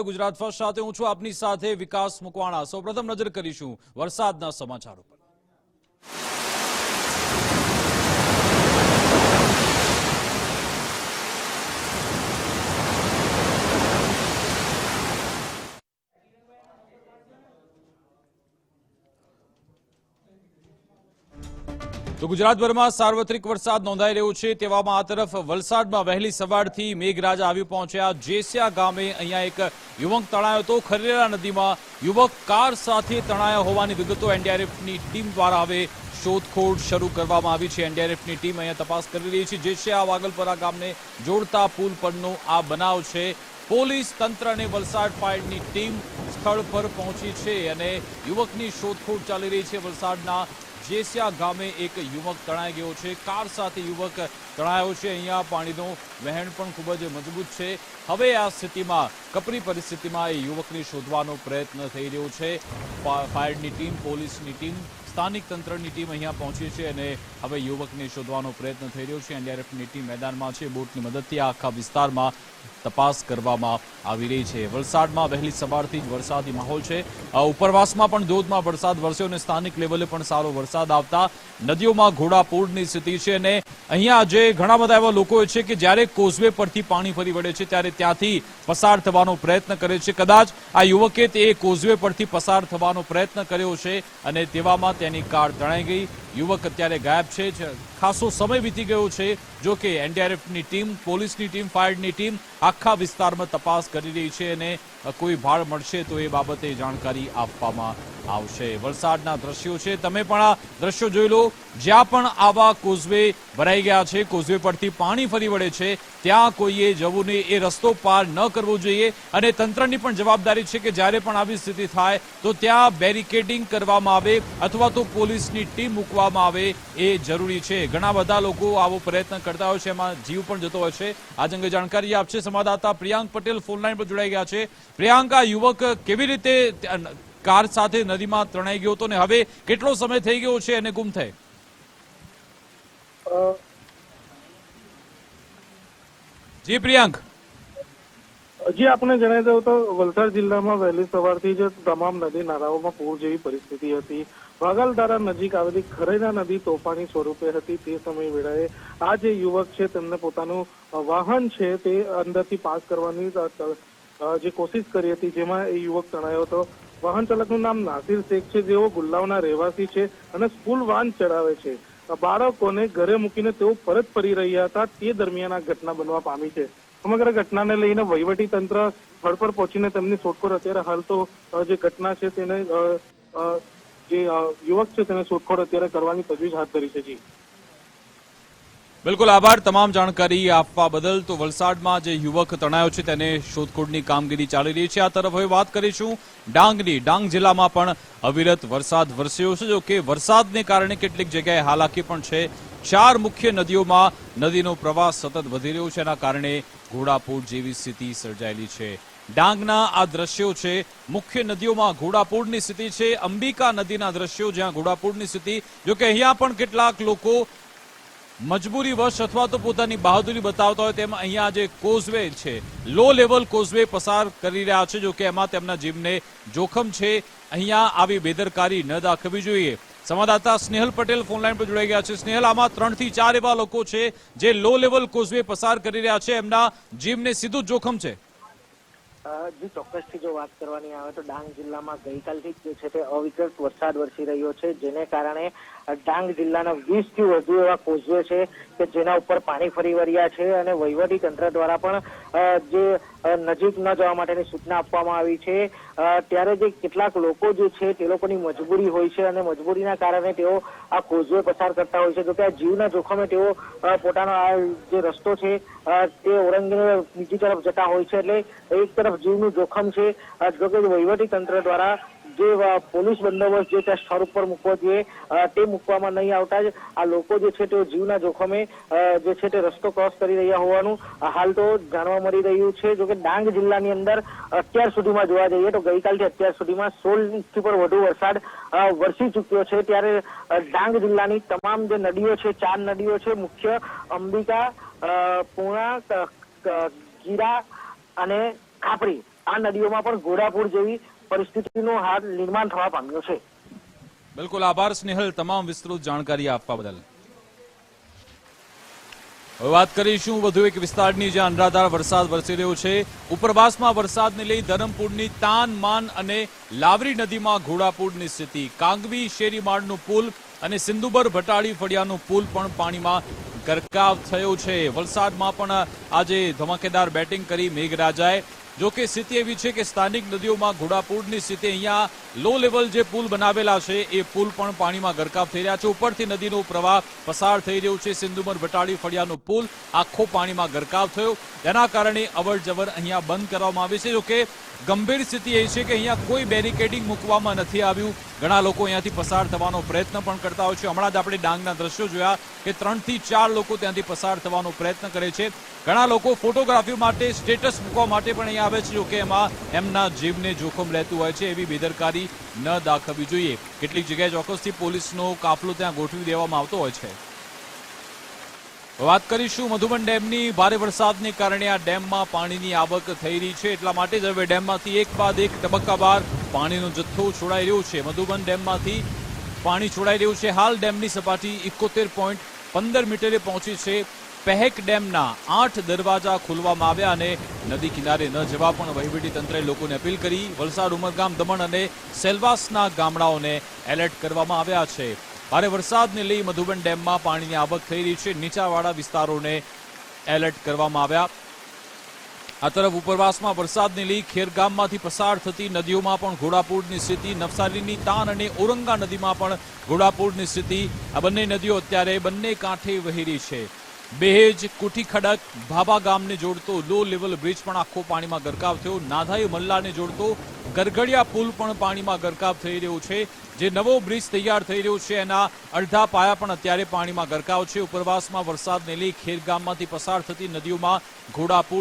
Gujarat first સાથે હું છું આપની સાથે વિકાસ મુકવાણા. સૌપ્રથમ નજર કરીશું વરસાદના સમાચારો તો ગુજરાતભરમાં સાર્વત્રિક વરસાદ નોંધાઈ રહ્યો છે તેવામાં આ તરફ વલસાડમાં વહેલી સવારથી મેઘરાજા આવી પહોંચ્યા. જેસિયા ગામે અહીંયા એક યુવક તણાયો હતો. ખરેરા નદીમાં યુવક કાર સાથે તણાયો હોવાની વિગતો એનડીઆરએફની ટીમ દ્વારા હવે શોધખોળ શરૂ કરવામાં આવી છે. એનડીઆરએફની ટીમ અહીંયા તપાસ કરી રહી છે. જેસિયા વાગલપરા ગામને જોડતા પુલ પરનો આ બનાવ છે. પોલીસ તંત્ર અને વલસાડ ફાયરની ટીમ સ્થળ પર પહોંચી છે અને યુવકની શોધખોળ ચાલી રહી છે વલસાડના જેસિયા ગામે એક યુવક તણાઈ ગયો છે. કાર સાથે યુવક તણાયો છે. અહીંયા પાણીનો વહેણ પણ ખૂબ જ મજબૂત છે. હવે આ સ્થિતિમાં, કપરી પરિસ્થિતિમાં એ યુવકને શોધવાનો પ્રયત્ન થઈ રહ્યો છે. ફાયરની ટીમ, પોલીસની ટીમ સ્થાનિક તંત્રની ટીમ અહીંયા પહોંચી છે અને હવે યુવકને શોધવાનો પ્રયત્ન થઈ રહ્યો છે. એનડીઆરએફની ટીમ મેદાનમાં છે. બોટની મદદથી આખા વિસ્તારમાં તપાસ કરવામાં આવી રહી છે. વલસાડમાં વહેલી સવારથી જ વરસાદી માહોલ છે. ઉપરવાસમાં પણ ધોધમાં વરસાદ વરસ્યો અને સ્થાનિક લેવલે પણ સારો વરસાદ આવતા નદીઓમાં ઘોડાપૂરની સ્થિતિ છે અને અહીંયા જે ઘણા બધા એવા લોકો છે કે જ્યારે કોઝવે પરથી પાણી ફરી વળે છે ત્યારે ત્યાંથી પસાર થવાનો પ્રયત્ન કરે છે. કદાચ આ યુવકે તે કોઝવે પરથી પસાર થવાનો પ્રયત્ન કર્યો છે અને તેવામાં તેની કાર તણાઈ ગઈ. યુવક અત્યારે ગાયબ છે. ખાસો સમય વીતી ગયો છે. જો કે એનડીઆરએફની ટીમ, પોલીસની ટીમ, ફાયરની ટીમ આખા વિસ્તારમાં તપાસ કરી રહી છે અને કોઈ ભાળ મળશે તો એ બાબતે જાણકારી આપવામાં આવશે. વલસાડના દ્રશ્યો છે. તમે પણ આ દ્રશ્યો જોઈ લો. જ્યાં પણ આવા કોઝવે ભરાઈ ગયા છે, કોઝવે પરથી પાણી ફરી વળે છે, ત્યાં કોઈએ જવું નહીં એ રસ્તો પાર ન કરવો જોઈએ અને તંત્રની પણ જવાબદારી છે કે જ્યારે પણ આવી સ્થિતિ થાય, તો ત્યાં બેરિકેડિંગ કરવામાં આવે અથવા તો પોલીસની ટીમ મૂકવામાં આવે એ જરૂરી છે. ઘણા બધા લોકો આવો પ્રયત્ન કરતા હોય છે. એમાં જીવ પણ જતો હોય છે. આજ અંગે જાણકારી આપશે સંવાદદાતા પ્રિયાંક પટેલ ફોનલાઈન પર જોડાઈ ગયા છે. પ્રિયાંક યુવક કેવી રીતે કાર સાથે નદીમાં તણાઈ ગયો હતો ને હવે કેટલો સમય થઈ ગયો છે એને ગુમ થઈ જી પ્રિયાંક. જી આપણે જણાવી દઉં તો વલસાડ જિલ્લામાં વહેલી સવારથી જ તમામ નદી નાળાઓમાં પૂર જેવી પરિસ્થિતિ હતી. વાગલધારા નજીક આવેલી ખરેના નદી તોફાની સ્વરૂપે હતી. તે સમય વેળાએ આ જે યુવક છે તેમને પોતાનું વાહન છે તે અંદરથી પાસ કરવાની જે કોશિશ કરી હતી જેમાં એ યુવક તણાયો હતો. વાહન ચાલકનું નામ નાસિર શેખ છે, જેઓ ગુલ્લાવના રહેવાસી છે અને સ્કૂલ વાન ચડાવે છે. બાળકોને ઘરે મૂકીને તેઓ પરત ફરી રહ્યા હતા, તે દરમિયાન આ ઘટના બનવા પામી છે. સમગ્ર ઘટનાને લઈને વહીવટી તંત્ર સ્થળ પર પહોંચીને તેમની શોધખોળ અત્યારે હાલ તો જે ઘટના છે તેને જે યુવક છે તેને શોધખોળ અત્યારે કરવાની તજવીજ હાથ ધરી છે, જી. બિલકુલ આભાર. તમામ જાણકારી આપવા બદલ તો વલસાડમાં જે યુવક તણાયો છે તેને શોધખોળની કામગીરી ચાલી રહી છે. આ તરફ હવે વાત કરીશું ડાંગની. ડાંગ જિલ્લામાં પણ અવિરત વરસાદ વરસ્યો છે. જો કે વરસાદને કારણે કેટલીક જગ્યાએ હાલાકી પણ છે. ચાર મુખ્ય નદીઓમાં નદીનો પ્રવાહ સતત વધી રહ્યો છે. એના કારણે ઘોડાપૂર જેવી સ્થિતિ સર્જાયેલી છે. ડાંગના આ દ્રશ્યો છે. મુખ્ય નદીઓમાં ઘોડાપૂરની સ્થિતિ છે. અંબિકા નદીના દ્રશ્યો, જ્યાં ઘોડાપૂરની સ્થિતિ. જો કે અહીંયા પણ કેટલાક લોકો મજબૂરી વશ અથવા તો પોતાની બહાદુરી બતાવતા હોય તેમ અહીંયા જે કોઝવે છે. લો લેવલ કોઝવે પસાર કરી રહ્યા છે, જો કે એમાં તેમના જીવને જોખમ છે. અહીંયા આવી બેદરકારી ન દાખવવી જોઈએ. સંવાદદાતા સ્નેહલ પટેલ ફોનલાઈન પર જોડાઈ ગયા છે. સ્નેહલ, આમાં ત્રણથી ચાર એવા લોકો છે જે લો લેવલ કોઝવે પસાર કરી રહ્યા છે. એમના જીવને સીધું જોખમ છે. જે ચોક્કસથી જો વાત કરવાની આવે તો ડાંગ જિલ્લામાં ગઈકાલથી જ છે તે અવિકૃત વરસાદ વરસી રહ્યો છે, જેને કારણે ડાંગ જિલ્લાના વીસથી વધુ એવા કોઝવે છે કે જેના ઉપર પાણી ફરી વળ્યા છે અને વહીવટી તંત્ર દ્વારા પણ જે નજીક ન જવા માટેની સૂચના આપવામાં આવી છે. ત્યારે જે કેટલાક લોકો જે છે તે લોકોની મજબૂરી હોય છે અને મજબૂરીના કારણે તેઓ આ કોઝવે પસાર કરતા હોય છે. જોકે આ જીવના જોખમે તેઓ પોતાનો આ જે રસ્તો છે તે ઓળંગીને બીજી તરફ જતા હોય છે એટલે એક તરફ જીવનું જોખમ છે. જો કે વહીવટી તંત્ર દ્વારા જે પોલીસ બંદોબસ્ત જે ત્યાં સ્થળ ઉપર મૂકવો જોઈએ તે મૂકવામાં નહીં આવતા જ આ લોકો જે છે તેઓ જીવના જોખમે જે છે તે રસ્તો ક્રોસ કરી રહ્યા હોવાનું હાલ તો જાણવા મળી રહ્યું છે. જોકે ડાંગ જિલ્લાની અંદર અત્યાર સુધીમાં જોવા જઈએ તો ગઈકાલથી અત્યાર સુધીમાં સોળ ઇંચથી પણ વધુ વરસાદ વરસી ચૂક્યો છે. ત્યારે ડાંગ જિલ્લાની તમામ જે નદીઓ છે, ચાર નદીઓ છે, મુખ્ય અંબિકા પૂર્ણા ગીરા અને ખાપરી, આ નદીઓમાં પણ ઘોડાપૂર જેવી પરિસ્થિતિનો હાલ નિર્માણ થવા પામ્યો છે. બિલકુલ આભાર, સ્નેહલ. તમામ વિસ્તૃત જાણકારી આપવા બદલ. હવે વાત કરીશું વધુ એક વિસ્તારની, જ્યાં અનરાધાર વરસાદ વરસી રહ્યો છે. ઉપરવાસમાં વરસાદને લઈ ધરમપુરની તાન માન અને લાવરી નદીમાં ઘોડાપૂરની સ્થિતિ. કાંગવી શેરીમાળનું પુલ અને સિંધુબર ભટાળી ફળિયાનું પુલ પણ પાણીમાં ગરકાવ થયો છે. વલસાડમાં પણ આજે ધમાકેદાર બેટિંગ કરી મેઘરાજાએ. જો કે સ્થિતિ એવી છે કે સ્થાનિક નદીઓમાં ઘોડાપૂરની સ્થિતિ અહીંયા લો લેવલ જે પુલ બનાવેલા છે, એ પુલ પણ પાણીમાં ગરકાવ થઈ રહ્યા છે. ઉપરથી નદીનો પ્રવાહ પસાર થઈ રહ્યો છે. સિંધુમર ભટાડી ફળિયાનો પુલ આખો પાણીમાં ગરકાવ થયો. તેના કારણે અવર જવર અહીંયા બંધ કરવામાં આવી છે. જોકે ગંભીર સ્થિતિ એ છે કે અહીંયા કોઈ બેરિકેડિંગ મૂકવામાં નથી આવ્યું. ઘણા લોકો અહીંયાથી પસાર થવાનો પ્રયત્ન પણ કરતા હોય છે. હમણાં જ આપણે ડાંગના દ્રશ્યો જોયા કે ત્રણથી ચાર લોકો ત્યાંથી પસાર થવાનો પ્રયત્ન કરે છે. ઘણા લોકો ફોટોગ્રાફી માટે, સ્ટેટસ મૂકવા માટે પણ અહીંયા આવે છે. જોકે એમાં એમના જીવને જોખમ રહેતું હોય છે. એવી બેદરકારી ન દાખવવી જોઈએ. કેટલીક જગ્યાએ ચોક્કસથી પોલીસનો કાફલો ત્યાં ગોઠવી દેવામાં આવતો હોય છે. વાત કરીશું મધુબન ડેમની. ભારે વરસાદને કારણે આ ડેમમાં પાણીની આવક થઈ રહી છે. એટલા માટે જ હવે ડેમમાંથી એક બાદ એક તબક્કાવાર પાણીનો જથ્થો છોડાઈ રહ્યો છે. મધુબન ડેમમાંથી પાણી છોડાઈ રહ્યું છે. હાલ ડેમની સપાટી ઇકોતેર પોઈન્ટ પંદર મીટરે પહોંચી છે. પહેક ડેમના આઠ દરવાજા ખોલવામાં આવ્યા અને નદી કિનારે ન જવા પણ વહીવટી તંત્રે લોકોને અપીલ કરી. વલસાડ ઉમરગામ દમણ અને સેલવાસના ગામડાઓને એલર્ટ કરવામાં આવ્યા છે. ભારે વરસાદને લઈ મધુબન ડેમમાં પાણીની આવક થઈ રહી છે. નીચાવાળા વિસ્તારોને એલર્ટ કરવામાં આવ્યા. આ તરફ ઉપરવાસમાં વરસાદને લઈ ખેરગામમાંથી પસાર થતી નદીઓમાં પણ ઘોડાપૂરની સ્થિતિ, નવસારીની તાન અને ઓરંગા નદીમાં પણ ઘોડાપૂરની સ્થિતિ. આ બંને નદીઓ અત્યારે બંને કાંઠે વહી છે. બેહેજ કુઠી ખડક ભાભા ગામને જોડતો લો લેવલ બ્રિજ પણ આખો પાણીમાં ગરકાવ થયો. નાધાઈ મલ્લાને જોડતો ગરગડિયા પુલ પણ પાણીમાં ગરકાવ થઈ રહ્યો છે. જે નવો બ્રિજ તૈયાર થઈ રહ્યો છે, એના અડધા પાયા પણ અત્યારે પાણીમાં ગરકાવ છે. ઉપરવાસમાં વરસાદને લઈ ખેરગામમાંથી પસાર થતી નદીઓમાં ઘોડાપૂર